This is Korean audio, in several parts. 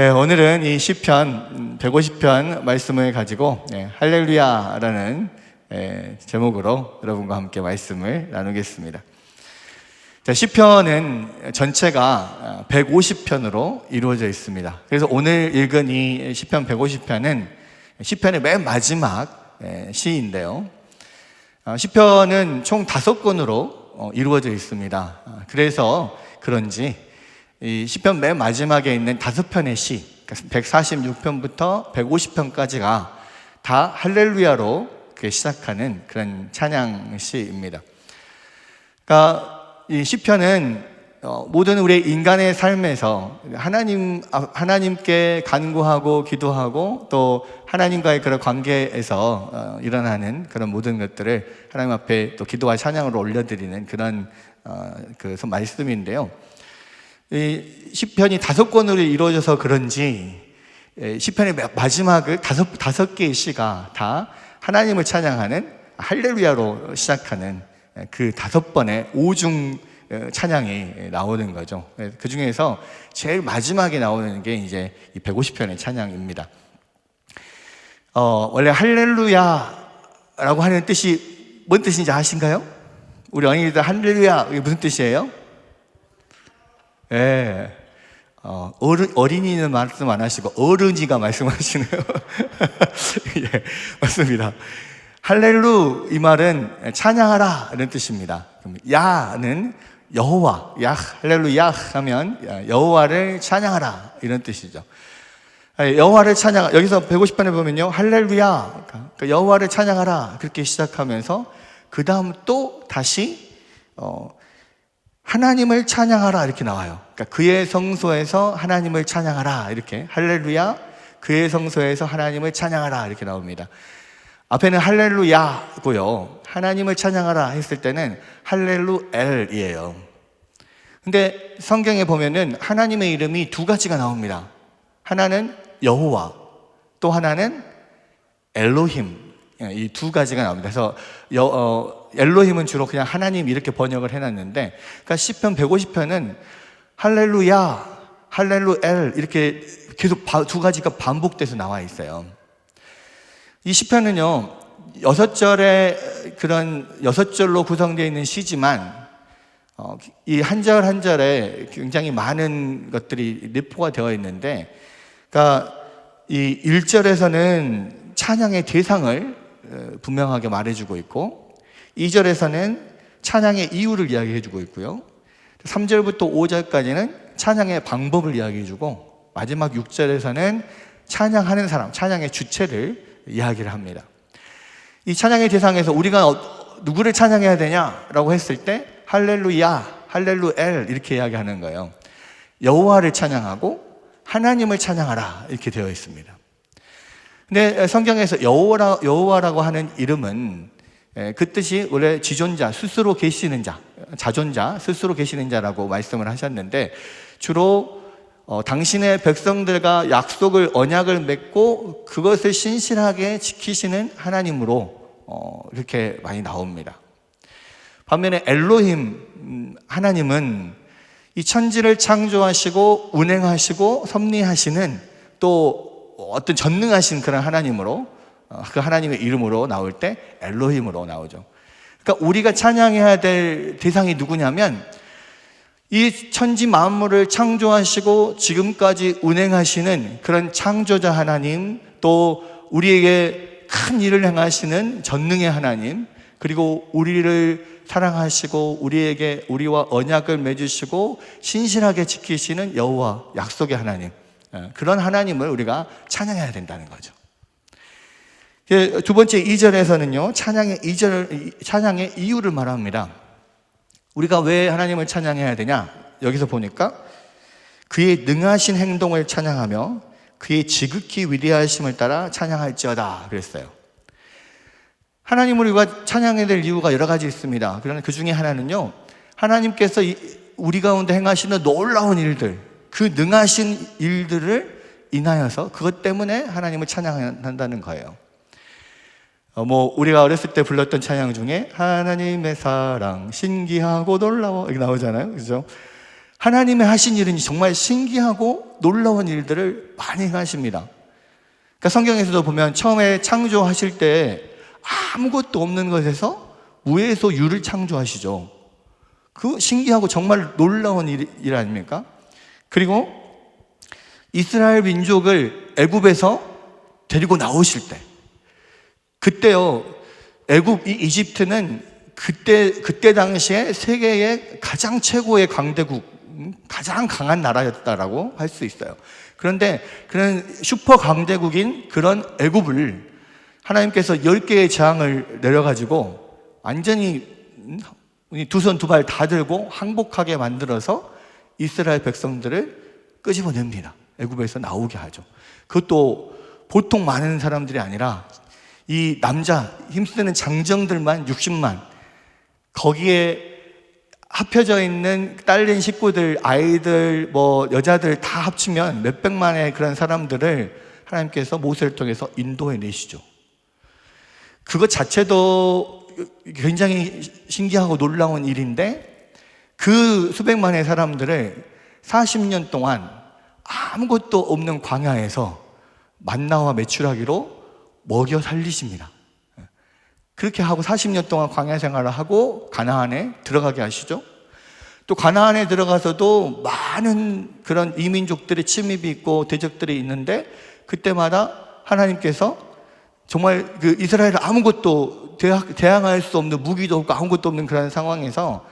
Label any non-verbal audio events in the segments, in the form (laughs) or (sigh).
예, 오늘은 이 시편 150편 말씀을 가지고 예, 할렐루야라는 예, 제목으로 여러분과 함께 말씀을 나누겠습니다. 자, 시편은 전체가 150편으로 이루어져 있습니다. 그래서 오늘 읽은 이 시편 150편은 시편의 맨 마지막 예, 시인데요. 어, 시편은 총 다섯 권으로 어, 이루어져 있습니다. 아, 그래서 그런지 이 시편 맨 마지막에 있는 다섯 편의 시, 146편부터 150편까지가 다 할렐루야로 시작하는 그런 찬양 시입니다. 그러니까 이 시편은 어, 모든 우리 인간의 삶에서 하나님 아, 하나님께 간구하고 기도하고 또 하나님과의 그런 관계에서 어, 일어나는 그런 모든 것들을 하나님 앞에 또 기도와 찬양으로 올려드리는 그런 어, 그 말씀인데요. 이 시편이 다섯 권으로 이루어져서 그런지 예, 시편의 마지막을 다섯 다섯 개의 시가 다 하나님을 찬양하는 할렐루야로 시작하는 그 다섯 번의 오중 찬양이 나오는 거죠. 그 중에서 제일 마지막에 나오는 게 이제 이 150편의 찬양입니다. 어, 원래 할렐루야라고 하는 뜻이 뭔 뜻인지 아신가요? 우리 어린이들 할렐루야 이게 무슨 뜻이에요? 예. 어, 어른, 어린이는 말씀 안 하시고 어른이가 말씀하시네요. (laughs) 예, 맞습니다. 할렐루 이 말은 찬양하라 이런 뜻입니다. 야는 여호와, 야 할렐루야 하면 여호와를 찬양하라 이런 뜻이죠. 여호와를 찬양 여기서 150편에 보면요 할렐루야 그러니까 여호와를 찬양하라 그렇게 시작하면서 그 다음 또 다시 어, 하나님을 찬양하라 이렇게 나와요. 그러니까 그의 성소에서 하나님을 찬양하라 이렇게 할렐루야 그의 성소에서 하나님을 찬양하라 이렇게 나옵니다. 앞에는 할렐루야고요. 하나님을 찬양하라 했을 때는 할렐루엘이에요. 근데 성경에 보면은 하나님의 이름이 두 가지가 나옵니다. 하나는 여호와, 또 하나는 엘로힘. 이 두 가지가 나옵니다. 그래서 여, 어, 엘로힘은 주로 그냥 하나님 이렇게 번역을 해놨는데, 그러니까 시편 150편은 할렐루야, 할렐루엘 이렇게 계속 두 가지가 반복돼서 나와 있어요. 이 시편은요 여섯 절의 그런 여섯 절로 구성되어 있는 시지만 어, 이한 절 한 절에 굉장히 많은 것들이 내포가 되어 있는데, 그러니까 이 1절에서는 찬양의 대상을 어, 분명하게 말해주고 있고, 2절에서는 찬양의 이유를 이야기해 주고 있고요, 3절부터 5절까지는 찬양의 방법을 이야기해 주고, 마지막 6절에서는 찬양하는 사람, 찬양의 주체를 이야기를 합니다. 이 찬양의 대상에서 우리가 어, 누구를 찬양해야 되냐라고 했을 때 할렐루야, 할렐루엘 이렇게 이야기하는 거예요. 여호와를 찬양하고 하나님을 찬양하라 이렇게 되어 있습니다. 근데 성경에서 여호와라, 여호와라고 하는 이름은 그 뜻이 원래 지존자, 스스로 계시는 자, 자존자, 스스로 계시는 자라고 말씀을 하셨는데 주로 어, 당신의 백성들과 약속을 언약을 맺고 그것을 신실하게 지키시는 하나님으로 어, 이렇게 많이 나옵니다. 반면에 엘로힘 음, 하나님은 이 천지를 창조하시고 운행하시고 섭리하시는 또 어떤 전능하신 그런 하나님으로 어, 그 하나님의 이름으로 나올 때 엘로힘으로 나오죠. 그러니까 우리가 찬양해야 될 대상이 누구냐면 이 천지 만물을 창조하시고 지금까지 운행하시는 그런 창조자 하나님 또 우리에게 큰 일을 행하시는 전능의 하나님 그리고 우리를 사랑하시고 우리에게 우리와 언약을 맺으시고 신실하게 지키시는 여호와 약속의 하나님 예, 그런 하나님을 우리가 찬양해야 된다는 거죠. 예, 두 번째 2절에서는요 찬양의 2절 찬양의 이유를 말합니다. 우리가 왜 하나님을 찬양해야 되냐? 여기서 보니까 그의 능하신 행동을 찬양하며 그의 지극히 위대하심을 따라 찬양할지어다 그랬어요. 하나님을 우리가 찬양해야 될 이유가 여러 가지 있습니다. 그러나 그 중에 하나는요, 하나님께서 우리 가운데 행하시는 놀라운 일들, 그 능하신 일들을 인하여서 그것 때문에 하나님을 찬양한다는 거예요. 어, 뭐 우리가 어렸을 때 불렀던 찬양 중에 하나님의 사랑 신기하고 놀라워 이렇게 나오잖아요, 그죠? 하나님의 하신 일은 정말 신기하고 놀라운 일들을 많이 하십니다. 그러니까 성경에서도 보면 처음에 창조하실 때 아무것도 없는 것에서 무에서 유를 창조하시죠. 그 신기하고 정말 놀라운 일, 일 아닙니까? 그리고 이스라엘 민족을 애굽에서 데리고 나오실 때 그때요 애굽 이 이집트는 그때 그때 당시에 세계의 가장 최고의 강대국 음, 가장 강한 나라였다라고 할 수 있어요. 그런데 그런 슈퍼 강대국인 그런 애굽을 하나님께서 10개의 재앙을 내려 가지고 완전히 두 손 두 발 다 들고 항복하게 만들어서 이스라엘 백성들을 끄집어냅니다. 애굽에서 나오게 하죠. 그것도 보통 많은 사람들이 아니라 이 남자 힘쓰는 장정들만 60만 거기에 합혀져 있는 딸린 식구들, 아이들, 뭐 여자들 다 합치면 몇백만의 그런 사람들을 하나님께서 모세를 통해서 인도해 내시죠. 그것 자체도 굉장히 신기하고 놀라운 일인데 그 수백만의 사람들을 40년 동안 아무것도 없는 광야에서 만나와 메추라기로 먹여 살리십니다. 그렇게 하고 40년 동안 광야 생활을 하고 가나안에 들어가게 하시죠. 또 가나안에 들어가서도 많은 그런 이민족들의 침입이 있고 대적들이 있는데 그때마다 하나님께서 정말 그 이스라엘 아무것도 대항할 수 없는 무기도 없고 아무것도 없는 그런 상황에서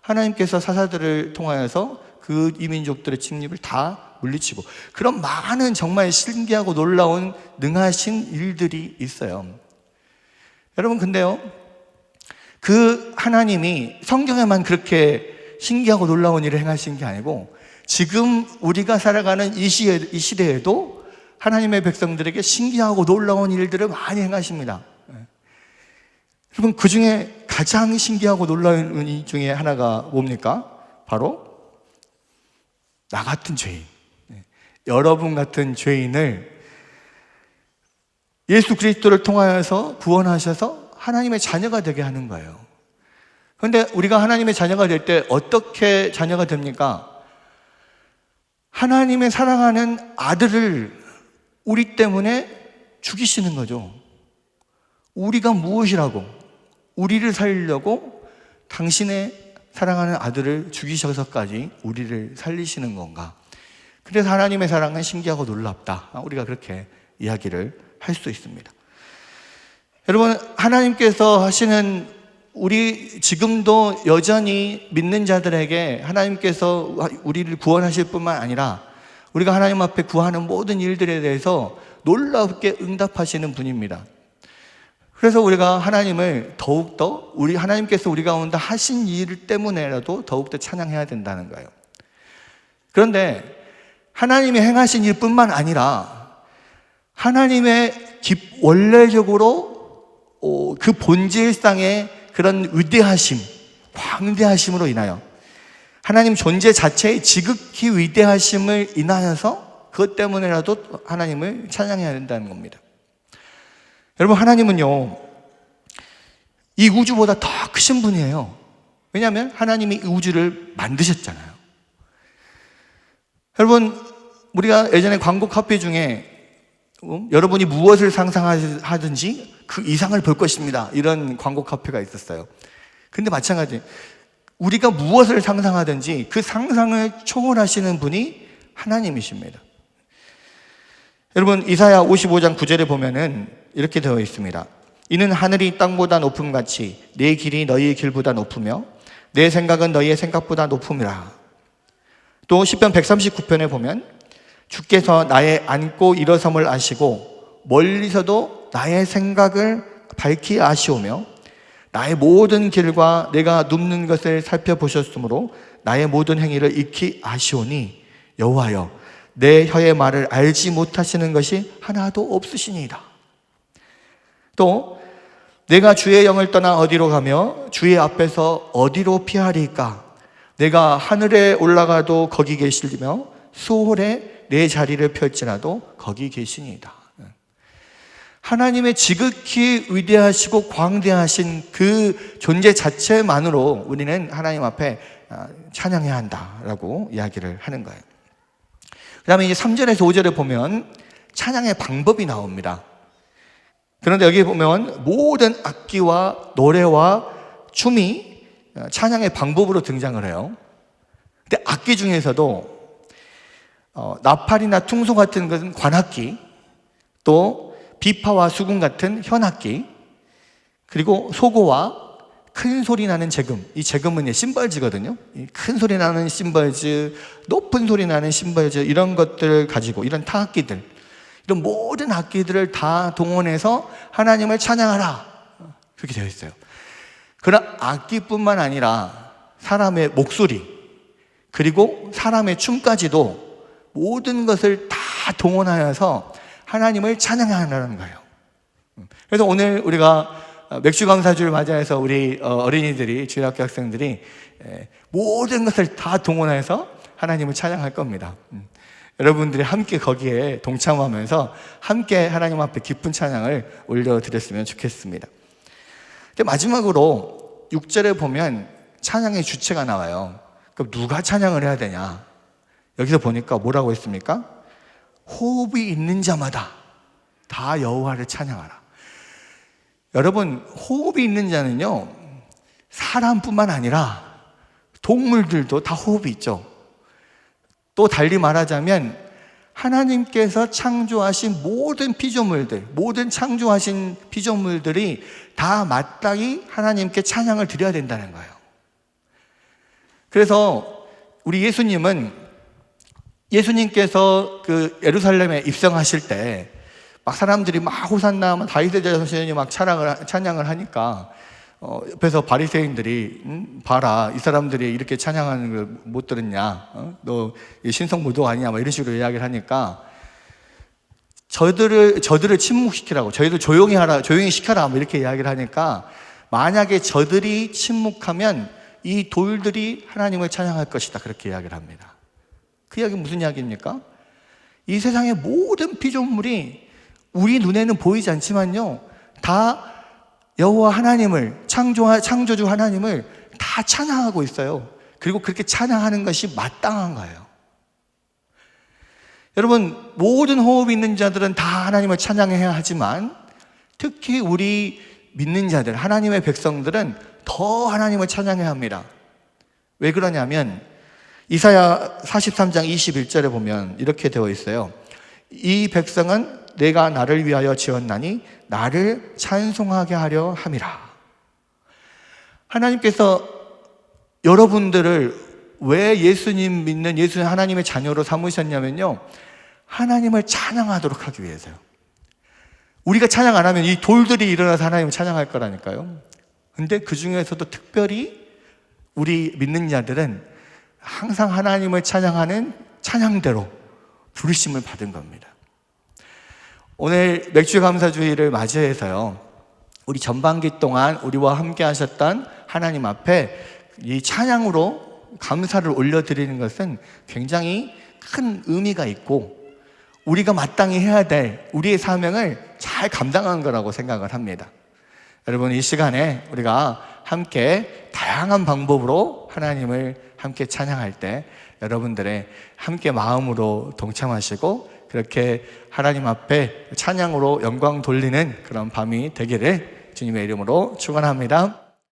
하나님께서 사사들을 통하여서 그 이민족들의 침입을 다 물리치고 그런 많은 정말 신기하고 놀라운 능하신 일들이 있어요. 여러분 근데요. 그 하나님이 성경에만 그렇게 신기하고 놀라운 일을 행하신 게 아니고 지금 우리가 살아가는 이, 시에, 이 시대에도 하나님의 백성들에게 신기하고 놀라운 일들을 많이 행하십니다. 여러분 그 중에 가장 신기하고 놀라운 일 중에 하나가 뭡니까? 바로 나 같은 죄인, 여러분 같은 죄인을 예수 그리스도를 통하여서 구원하셔서 하나님의 자녀가 되게 하는 거예요. 그런데 우리가 하나님의 자녀가 될 때 어떻게 자녀가 됩니까? 하나님의 사랑하는 아들을 우리 때문에 죽이시는 거죠. 우리가 무엇이라고, 우리를 살리려고 당신의 사랑하는 아들을 죽이셔서까지 우리를 살리시는 건가? 그래서 하나님의 사랑은 신기하고 놀랍다. 우리가 그렇게 이야기를 할 수 있습니다. 여러분, 하나님께서 하시는 우리 지금도 여전히 믿는 자들에게 하나님께서 우리를 구원하실 뿐만 아니라 우리가 하나님 앞에 구하는 모든 일들에 대해서 놀랍게 응답하시는 분입니다. 그래서 우리가 하나님을 더욱더 우리 하나님께서 우리 가운데 하신 일 때문에라도 더욱더 찬양해야 된다는 거예요. 그런데 하나님이 행하신 일뿐만 아니라 하나님의 원래적으로 어, 그 본질상의 그런 위대하심, 광대하심으로 인하여 하나님 존재 자체의 지극히 위대하심을 인하여서 그것 때문에라도 하나님을 찬양해야 된다는 겁니다. 여러분, 하나님은요, 이 우주보다 더 크신 분이에요. 왜냐하면 하나님이 이 우주를 만드셨잖아요. 여러분, 우리가 예전에 광고 카페 중에 어? 여러분이 무엇을 상상하든지 그 이상을 볼 것입니다. 이런 광고 카페가 있었어요. 근데 마찬가지. 우리가 무엇을 상상하든지 그 상상을 초월하시는 분이 하나님이십니다. 여러분, 이사야 55장 9절에 보면은 이렇게 되어 있습니다. 이는 하늘이 땅보다 높음 같이 내 길이 너희의 길보다 높으며 내 생각은 너희의 생각보다 높음이라. 또 10편 139편에 보면 주께서 나의 앉고 일어섬을 아시고 멀리서도 나의 생각을 밝히 아시오며 나의 모든 길과 내가 눕는 것을 살펴보셨으므로 나의 모든 행위를 익히 아시오니 여호와여 내 혀의 말을 알지 못하시는 것이 하나도 없으시니이다. 또 내가 주의 영을 떠나 어디로 가며 주의 앞에서 어디로 피하리까? 내가 하늘에 올라가도 거기 계시며 수월에 내 자리를 펼지라도 거기 계시니이다. 하나님의 지극히 위대하시고 광대하신 그 존재 자체만으로 우리는 하나님 앞에 아, 찬양해야 한다라고 이야기를 하는 거예요. 그 다음에 이제 3절에서 5절에 보면 찬양의 방법이 나옵니다. 그런데 여기 보면 모든 악기와 노래와 춤이 찬양의 방법으로 등장을 해요. 근데 악기 중에서도 어, 나팔이나 퉁소 같은 것은 관악기, 또 비파와 수군 같은 현악기, 그리고 소고와 큰 소리 나는 재금. 이 재금은 심벌즈거든요. 이큰 소리 나는 심벌즈, 높은 소리 나는 심벌즈 이런 것들을 가지고 이런 타악기들, 이런 모든 악기들을 다 동원해서 하나님을 찬양하라. 그렇게 되어 있어요. 그런 악기뿐만 아니라 사람의 목소리, 그리고 사람의 춤까지도 모든 것을 다 동원하여서 하나님을 찬양하라는 거예요. 그래서 오늘 우리가 맥주 강사주를 맞이해서 우리 어, 어린이들이 주일학교 학생들이 에, 모든 것을 다 동원해서 하나님을 찬양할 겁니다. 음. 여러분들이 함께 거기에 동참하면서 함께 하나님 앞에 기쁜 찬양을 올려드렸으면 좋겠습니다. 마지막으로 6절에 보면 찬양의 주체가 나와요. 그럼 누가 찬양을 해야 되냐? 여기서 보니까 뭐라고 했습니까? 호흡이 있는 자마다 다 여호와를 찬양하라. 여러분, 호흡이 있는 자는요, 사람뿐만 아니라 동물들도 다 호흡이 있죠. 또 달리 말하자면, 하나님께서 창조하신 모든 피조물들, 모든 창조하신 피조물들이 다 마땅히 하나님께 찬양을 드려야 된다는 거예요. 그래서 우리 예수님은 예수님께서 그 예루살렘에 입성하실 때 막 사람들이 막 호산나 막 다윗의 자손이 막 찬양을 찬양을 하니까 어, 옆에서 바리새인들이 음, 봐라 이 사람들이 이렇게 찬양하는 걸 못 들었냐 어? 너 신성무도 아니냐 막 이런 식으로 이야기를 하니까 저들을 저들을 침묵시키라고 저희들 조용히 하라 조용히 시켜라 뭐 이렇게 이야기를 하니까 만약에 저들이 침묵하면 이 돌들이 하나님을 찬양할 것이다 그렇게 이야기를 합니다. 그 이야기 무슨 이야기입니까? 이 세상의 모든 피조물이 우리 눈에는 보이지 않지만요, 다 여호와 하나님을 창조 창조주 하나님을 다 찬양하고 있어요. 그리고 그렇게 찬양하는 것이 마땅한 거예요. 여러분 모든 호흡이 있는 자들은 다 하나님을 찬양해야 하지만 특히 우리 믿는 자들 하나님의 백성들은 더 하나님을 찬양해야 합니다. 왜 그러냐면 이사야 43장 21절에 보면 이렇게 되어 있어요. 이 백성은 내가 나를 위하여 지었나니 나를 찬송하게 하려 함이라. 하나님께서 여러분들을 왜 예수님 믿는 예수 하나님의 자녀로 삼으셨냐면요. 하나님을 찬양하도록 하기 위해서요. 우리가 찬양 안 하면 이 돌들이 일어나서 하나님을 찬양할 거라니까요. 근데 그 중에서도 특별히 우리 믿는 자들은 항상 하나님을 찬양하는 찬양대로 부르심을 받은 겁니다. 오늘 맥주 감사주의를 맞이해서요. 우리 전반기 동안 우리와 함께 하셨던 하나님 앞에 이 찬양으로 감사를 올려드리는 것은 굉장히 큰 의미가 있고 우리가 마땅히 해야 될 우리의 사명을 잘 감당한 거라고 생각을 합니다. 여러분 이 시간에 우리가 함께 다양한 방법으로 하나님을 함께 찬양할 때 여러분들의 함께 마음으로 동참하시고 그렇게 하나님 앞에 찬양으로 영광 돌리는 그런 밤이 되기를 주님의 이름으로 축원합니다.